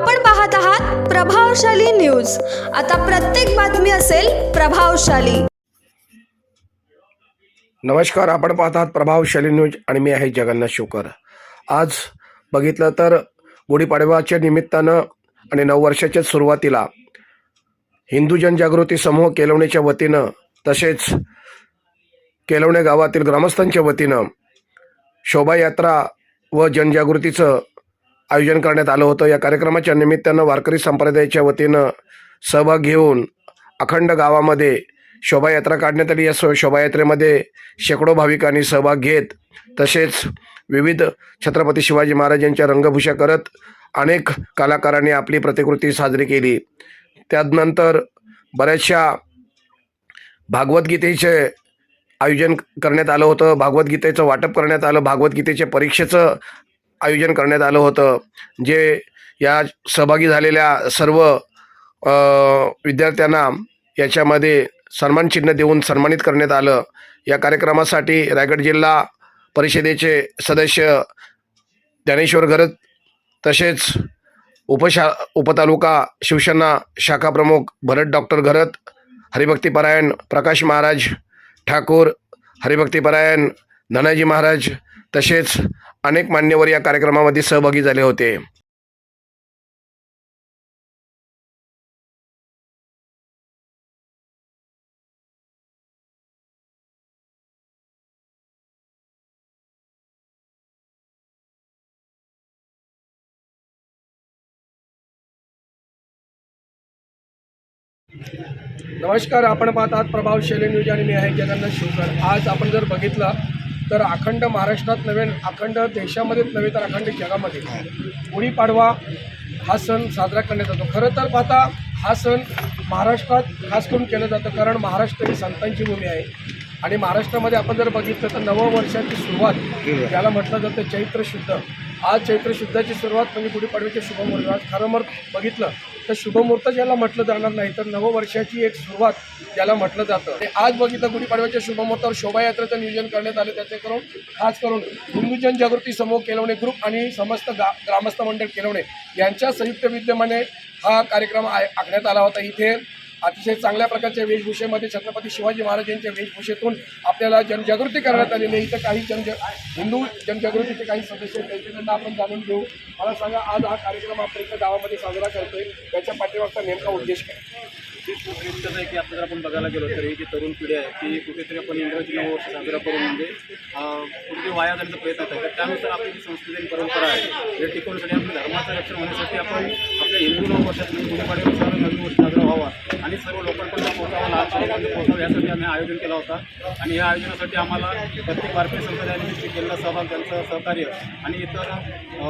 आपण पाहत आहात प्रभावशाली न्यूज. आता प्रत्येक बातमी असेल प्रभावशाली. नमस्कार आपण पाहत आहात प्रभावशाली न्यूज आणि मी आहे जगन्नाथ शोकर आज बघितलं तर गुढीपाडव्याच्या निमित्तानं आणि नववर्षाच्या सुरुवातीला हिंदू जनजागृती समूह केलवणीच्या वतीनं तसेच केलवणे गावातील ग्रामस्थांच्या वतीनं शोभायात्रा व जनजागृतीचं आयोजन करण्यात आलं होतं. या कार्यक्रमाच्या निमित्तानं वारकरी संप्रदायाच्या वतीनं सहभाग घेऊन अखंड गावामध्ये शोभायात्रा काढण्यात आली. या शोभायात्रेमध्ये शेकडो भाविकांनी सहभाग घेत तसेच विविध छत्रपती शिवाजी महाराजांच्या रंगभूषा करत अनेक कलाकारांनी आपली प्रतिकृती साजरी केली. त्यानंतर बऱ्याचशा भागवद्गीतेचे आयोजन करण्यात आलं होतं. भागवद्गीतेचं वाटप करण्यात आलं. भागवद्गीतेच्या परीक्षेचं आयोजन करण्यात आलं होतं. जे या सहभागी झालेल्या सर्व विद्यार्थ्यांना याच्यामध्ये सन्मान चिन्ह देऊन सन्मानित करण्यात आलं. या कार्यक्रमासाठी रायगड जिल्हा परिषदेचे सदस्य ज्ञानेश्वर घरत तसेच उपशा उपतालुका शिवसेना शाखा प्रमुख भरत डॉक्टर घरत हरिभक्तीपरायण प्रकाश महाराज ठाकूर हरिभक्तीपरायण धनाजी महाराज तसेच अनेक मान्यवर या कार्यक्रमामध्ये सहभागी झाले होते. नमस्कार आपण पाहत आहात प्रभावशाली न्यूज आणि मी आहे जगन्नाथ शिवकर. आज आपण जर बघितलं तर अखंड महाराष्ट्रात नव्हे अखंड देशामध्येच नव्हे तर अखंड जगामध्ये. गुढीपाडवा हा सण साजरा करण्यात येतो. खरं तर पाहता हा सण महाराष्ट्रात खास करून केलं जातं कारण महाराष्ट्र ही संतांची भूमी आहे. आणि महाराष्ट्रामध्ये आपण जर बघितलं तर नववर्षाची सुरुवात ज्याला म्हटलं जातं चैत्र शुद्ध. आज चैत्र शुद्धाची सुरुवात म्हणजे गुढीपाडव्याच्या शुभमुहूर्त आज खरं मर बघितलं तर शुभमुहूर्त ज्याला म्हटलं जाणार नाही तर नववर्षाची एक सुरुवात ज्याला म्हटलं जातं. आणि आज बघितलं गुढीपाडव्याच्या शुभमुहूर्तावर शोभायात्रेचं नियोजन करण्यात आलं त्याचे करून खास करून हिंदू जनजागृती समूह केलवणे ग्रुप आणि समस्त गा ग्रामस्थ मंडळ केलवणे. यांच्या संयुक्त विद्यमाने हा कार्यक्रम आखण्यात आला होता. इथे अतिशय चांगल्या प्रकारच्या वेशभूषेमध्ये छत्रपती शिवाजी महाराजांच्या वेशभूषेतून आपल्याला जनजागृती करण्यात आलेली आहे. इथं काही जन हिंदू जनजागृतीचे काही सदस्य आहेत. त्यांच्याकडनं आपण जाणून घेऊ. मला सांगा आज हा कार्यक्रम आपण इथं गावामध्ये साजरा करतोय. त्याच्या पाठीमागचा नेमका उद्देश काय? तेच आहे की आता जर आपण बघायला गेलो तर ही जी तरुण पिढी आहे. ती कुठेतरी आपण इंग्रजी नववर्ष साजरा करून म्हणजे कुठेतरी वाया जाण्याचा प्रयत्न आहे तर त्यानुसार आपली जी संस्कृती आणि परंपरा आहे हे टिकवण्यासाठी आपल्या धर्माचं रक्षण होण्यासाठी आपण आपल्या हिंदू नववर्षात म्हणजे नवीन वर्ष साजरा व्हावा. आणि सर्व लोकांपर्यंत पोहोचावा लहान पोहोचावं यासाठी आम्ही आयोजन केला होता. आणि या आयोजनासाठी आम्हाला प्रत्येक वारकरी संप्रदायाने केलेला सहभाग त्यांचं सहकार्य आणि इतर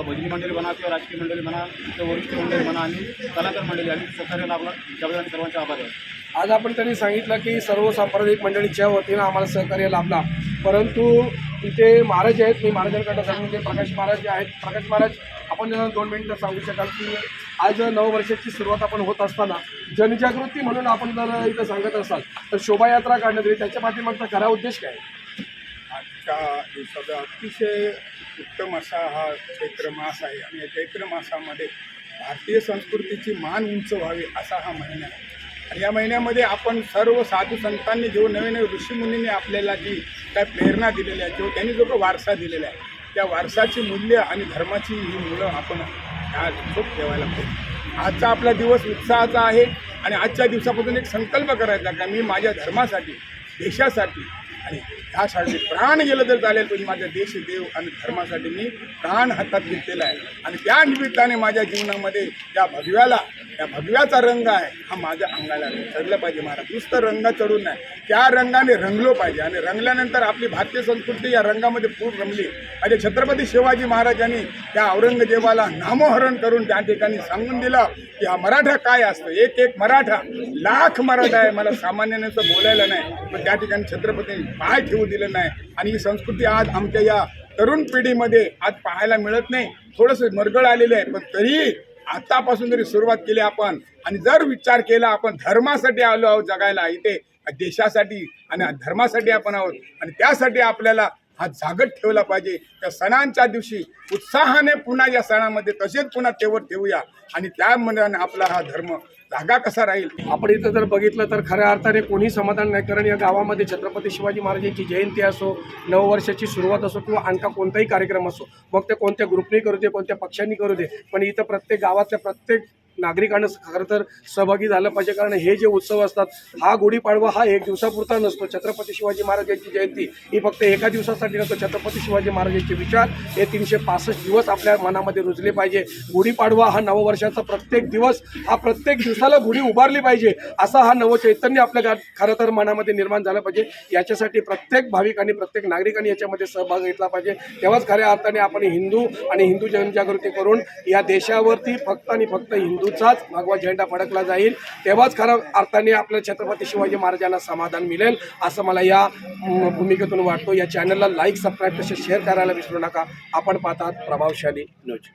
भजनी मंडळी म्हणा किंवा राजकीय मंडळी म्हणा किंवा वरिष्ठ मंडळी म्हणा आणि कलाकार मंडळी आणि सहकार्य लाभला. त्याबद्दल सर्वांच्या आभार आहे. आज आपण त्यांनी सांगितलं की सर्व सांप्रदायिक मंडळीच्या वतीनं आम्हाला सहकार्य लाभला. परंतु इथे महाराज आहेत मी महाराजांकडे सांगून ते प्रकाश महाराज जे आहेत प्रकाश महाराज आपण दोन मिनिटं सांगू शकाल की आज नववर्षाची सुरुवात आपण होत असताना जनजागृती म्हणून आपण जर इथं सांगत असाल तर शोभायात्रा काढण्यात येईल त्याच्या पाठीमागचा खरा उद्देश काय? आहे? आजच्या दिवसाचा अतिशय उत्तम असा हा चैत्र मास आहे. आणि या चैत्र मासामध्ये भारतीय संस्कृतीची मान उंच व्हावी असा हा महिना आहे. या महिन्यामध्ये आपण सर्व साधू संतांनी जो नवे नवे ऋषीमुनींनी आपल्याला जी काय प्रेरणा दिलेली आहे किंवा त्यांनी जो काही वारसा दिलेला आहे त्या वारसाची मूल्य आणि धर्माची ही मुलं आपण आज खूप ठेवायला पाहिजे. आजचा आपला दिवस उत्साहाचा आहे आणि आजच्या दिवसापासून एक संकल्प करायचा का मी माझ्या धर्मासाठी देशासाठी आणि ह्यासाठी प्राण गेलं तर चालेल पण माझ्या देश देव आणि धर्मासाठी मी प्राण हातात घेतलेला आहे. आणि त्या निमित्ताने माझ्या जीवनामध्ये त्या भगव्याला त्या भगव्याचा रंग आहे हा माझ्या अंगाला चढलं पाहिजे महाराज. नुसतं रंग चढून नाही त्या रंगाने रंगलो पाहिजे. आणि रंगल्यानंतर आपली भारतीय संस्कृती या रंगामध्ये पूर्ण रंगली. आणि छत्रपती शिवाजी महाराजांनी त्या औरंगजेबाला नामोहरण करून त्या ठिकाणी सांगून दिलं की हा मराठा काय असतं? एक एक मराठा लाख मराठा आहे. मला सामान्याने तर बोलायला नाही पण त्या ठिकाणी छत्रपतींनी पाय ठेवू दिलेलं नाही. आणि ही संस्कृती आज आमच्या या तरुण पिढीमध्ये आज पाहायला मिळत नाही. थोडंसं मरगळ आलेलं आहे पण तरी आतापासून जरी सुरुवात केली आपण आणि जर विचार केला आपण धर्मासाठी आलो आहोत जगायला इथे देशासाठी आणि धर्मासाठी आपण आहोत आणि त्यासाठी आपल्याला हा जागत ठेवला पाहिजे. त्या सणांच्या दिवशी उत्साहाने पुन्हा या सणामध्ये तसेच पुन्हा तेवर ठेवूया आणि त्या मनाने आपला हा धर्म जागा कसा राहील? आपण इथं जर बघितलं तर खऱ्या अर्थाने कोणी समाधान नाही कारण या गावामध्ये छत्रपती शिवाजी महाराजांची जयंती असो नववर्षाची सुरुवात असो किंवा आणखा कोणताही कार्यक्रम असो मग ते कोणत्या ग्रुपनी करू दे कोणत्या पक्षांनी करू दे. पण इथं प्रत्येक गावातल्या प्रत्येक नागरिकांना खरं तर सहभागी झालं पाहिजे. कारण हे जे उत्सव असतात हा गुढीपाडवा हा एक दिवसापुरता नसतो. छत्रपती शिवाजी महाराजांची जयंती ही फक्त एका दिवसासाठी नसतो. छत्रपती शिवाजी महाराजांचे विचार हे तीनशे पासष्ट दिवस आपल्या मनामध्ये रुजले पाहिजे. गुढीपाडवा हा नववर्षाचा प्रत्येक दिवस हा प्रत्येक दिवसाला गुढी उभारली पाहिजे असा हा नवचैतन्य आपल्या खरं तर मनामध्ये निर्माण झालं पाहिजे. याच्यासाठी प्रत्येक भाविकांनी प्रत्येक नागरिकांनी याच्यामध्ये सहभाग घेतला पाहिजे. तेव्हाच खऱ्या अर्थाने आपण हिंदू आणि हिंदू जनजागृती करून या देशावरती फक्त आणि फक्त हिंदू बाजूचाच भगवा झेंडा फडकला जाईल. तेव्हाच खरं अर्थाने आपल्या छत्रपती शिवाजी महाराजांना समाधान मिळेल असं मला या भूमिकेतून वाटतो. या चॅनलला लाईक सबस्क्राईब तसेच शेअर करायला विसरू नका. आपण पाहतात प्रभावशाली न्यूज.